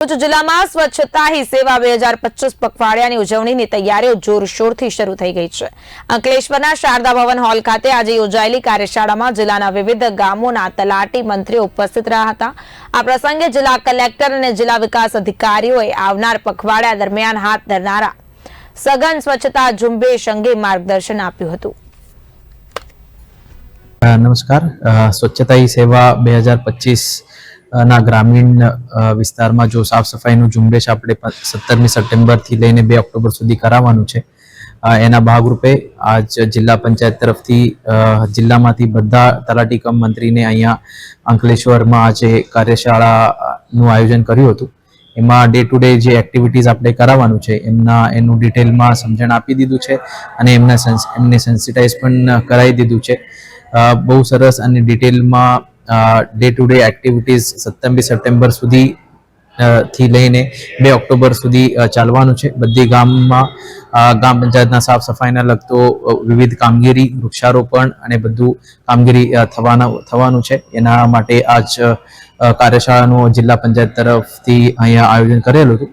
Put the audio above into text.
ભરૂચ જિલ્લામાં સ્વચ્છતા હી સેવા બે હજાર પચીસ પખવાડિયાની ઉજવણીની તૈયારીઓ જોરશોરથી શરૂ થઈ ગઈ છે. અંકલેશ્વરના શારદા ભવન હોલ ખાતે આજે યોજાયેલી કાર્યશાળામાં જિલ્લાના વિવિધ ગામોના તલાટી મંત્રીઓ ઉપસ્થિત રહ્યા હતા. આ પ્રસંગે જિલ્લા કલેક્ટર અને જિલ્લા વિકાસ અધિકારીઓએ આવનાર પખવાડિયા દરમિયાન હાથ ધરનારા સઘન સ્વચ્છતા ઝુંબેશ અંગે માર્ગદર્શન આપ્યું હતું. નમસ્કાર. સ્વચ્છતા સેવા બે હજાર પચીસ ના, ગ્રામીણ વિસ્તારમાં જો સાફ સફાઈનું ઝુંબેશ આપણે સત્તરમી સપ્ટેમ્બરથી લઈને બે ઓક્ટોબર સુધી કરાવવાનું છે એના ભાગરૂપે આજ જિલ્લા પંચાયત તરફથી જિલ્લામાંથી બધા તલાટી કમ મંત્રીને અહીંયા અંકલેશ્વરમાં આજે કાર્યશાળાનું આયોજન કર્યું હતું. એમાં ડે ટુ ડે જે એક્ટિવિટીઝ આપણે કરાવવાનું છે, એમના, એનું ડિટેલમાં સમજણ આપી દીધું છે અને એમના એમને સેન્સિટાઈઝ પણ કરાવી દીધું છે. બહુ સરસ અને ડિટેલમાં ડે ટુ ડે એક્ટિવિટીઝ સત્તરમી સપ્ટેમ્બર સુધી થી લઈને બે ઓક્ટોબર સુધી ચાલવાનું છે. બધી ગામમાં ગામ પંચાયતના સાફ સફાઈના લગતો વિવિધ કામગીરી, વૃક્ષારોપણ અને બધું કામગીરી થવાના, થવાનું છે. એના માટે આજ કાર્યશાળાનું જિલ્લા પંચાયત તરફથી અહીંયા આયોજન કરેલું હતું.